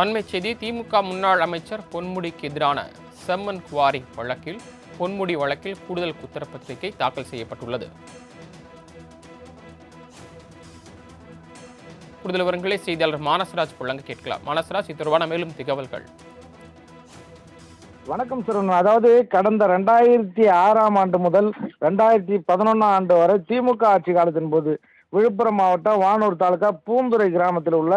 அண்மை செய்தி திமுக முன்னாள் அமைச்சர் பொன்முடிக்கு எதிரான செம்மன் குவாரி வழக்கில் பொன்முடி வழக்கில் கூடுதல் குற்றப்பத்திரிகை தாக்கல் செய்யப்பட்டுள்ளது. கூடுதல் விவரங்களை செய்தியாளர் மானசராஜ் வழங்க கேட்கலாம். மானசராஜ் இது தொடர்பான மேலும் தகவல்கள். வணக்கம் சரண் அதாவது கடந்த ரெண்டாயிரத்தி ஆறாம் ஆண்டு முதல் ரெண்டாயிரத்தி பதினொன்றாம் ஆண்டு வரை திமுக ஆட்சி காலத்தின் போது விழுப்புரம் மாவட்டம் வானூர் தாலுகா பூந்துறை கிராமத்தில் உள்ள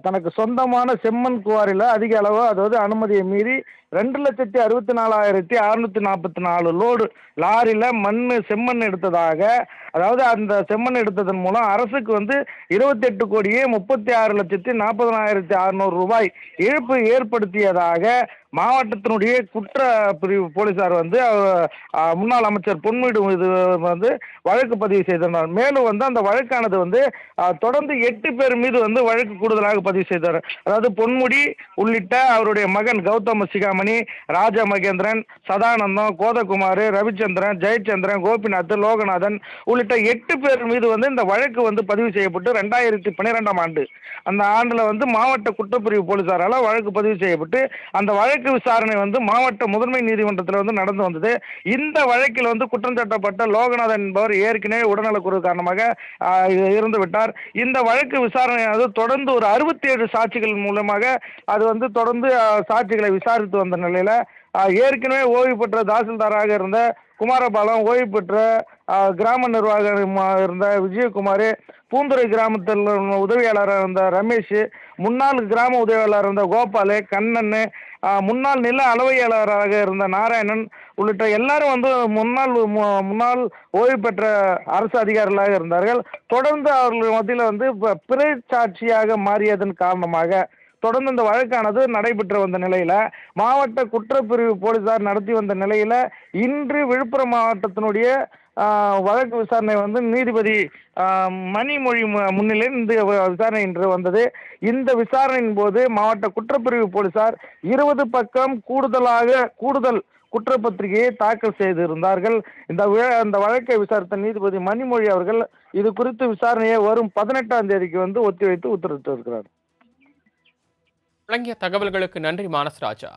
தனக்கு சொந்தமான செம்மண் குவாரியில் அதிக அளவு அதாவது அனுமதியை மீறி ரெண்டு லட்சத்தி அறுபத்தி நாலாயிரத்தி அறுநூத்தி நாற்பத்தி நாலு லோடு. லாரியில் மண் செம்மண் எடுத்ததாக. அதாவது அந்த செம்மண் எடுத்ததன் மூலம் அரசுக்கு வந்து இருபத்தெட்டு கோடியே முப்பத்தி ஆறு லட்சத்தி நாற்பதனாயிரத்தி அறுநூறு ரூபாய் இழப்பு ஏற்படுத்தியதாக மாவட்டத்தினுடைய குற்ற பிரிவு போலீசார் வந்து முன்னாள் அமைச்சர் பொன்மீடு இது வந்து வழக்கு பதிவு செய்தனர் மேலும் வந்து அந்த வழக்கானது வந்து தொடர்ந்து எட்டு பேர் மீது வந்து வழக்கு கூடுதலாக பதிவு செய்தார். அதாவது பொன்முடி உள்ளிட்ட அவருடைய மகன் கௌதம் சிகாமணி ராஜ மகேந்திரன் சதானந்தம் கோதகுமார் ரவிச்சந்திரன் ஜெயச்சந்திரன் கோபிநாத் லோகநாதன் உள்ளிட்ட எட்டு பேர் மீது வந்து இந்த வழக்கு வந்து பதிவு செய்யப்பட்டு ரெண்டாயிரத்தி பன்னிரெண்டாம் ஆண்டு. அந்த ஆண்டில் வந்து மாவட்ட குற்றப்பிரிவு போலீசாரால் வழக்கு பதிவு செய்யப்பட்டு அந்த வழக்கு விசாரணை வந்து மாவட்ட முதன்மை நீதிமன்றத்தில் வந்து நடந்து வந்தது. இந்த வழக்கில் வந்து குற்றம் சாட்டப்பட்ட லோகநாதன் என்பவர் ஏற்கனவே உடல்நலக்குறைவு காரணமாக இருந்து விட்டார். இந்த வழக்கு விசாரணையானது தொடர்ந்து ஒரு அறுபத்தி ஏழு சாட்சிகள் மூலமாக அது வந்து தொடர்ந்து சாட்சிகளை விசாரித்து இருந்த நிலையில் ஏற்கனவே ஓய்வு பெற்ற தாசில்தாராக இருந்த குமாரபாலம் ஓய்வு பெற்ற கிராம நிர்வாகமாக இருந்த விஜயகுமார் பூந்துரை கிராமத்தில் உதவியாளராக இருந்த ரமேஷ் முன்னாள் கிராம உதவியாளராக இருந்த கோபால் கண்ணன் முன்னாள் நில அளவையாளராக இருந்த நாராயணன் உள்ளிட்ட எல்லாரும் வந்து முன்னாள் மு- முன்னாள் ஓய்வு பெற்ற அரசு அதிகாரிகளாக இருந்தார்கள். தொடர்ந்து அவர்கள் மத்தியில் வந்து இப்போ பிறை சாட்சியாக மாறியதன் காரணமாக தொடர்ந்து இந்த வழக்கானது நடைபெற்று வந்த நிலையில் மாவட்ட குற்றப்பிரிவு போலீசார் நடத்தி வந்த நிலையில் இன்று விழுப்புரம் மாவட்டத்தினுடைய வழக்கு விசாரணை வந்து நீதிபதி மணிமொழி மு- முன்னிலையில் இந்த விசாரணை இன்று வந்தது. இந்த விசாரணையின் போது மாவட்ட குற்றப்பிரிவு போலீசார் இருபது பக்கம் கூடுதலாக கூடுதல் குற்றப்பத்திரிகையை தாக்கல் செய்திருந்தார்கள். இந்த அந்த வழக்கை விசாரித்த நீதிபதி மணிமொழி அவர்கள் இது குறித்து விசாரணையை வரும் பதினெட்டாம் தேதிக்கு வந்து ஒத்திவைத்து உத்தரவிட்டிருக்கிறார். வழங்கிய தகவல்களுக்கு நன்றி மானசராஜா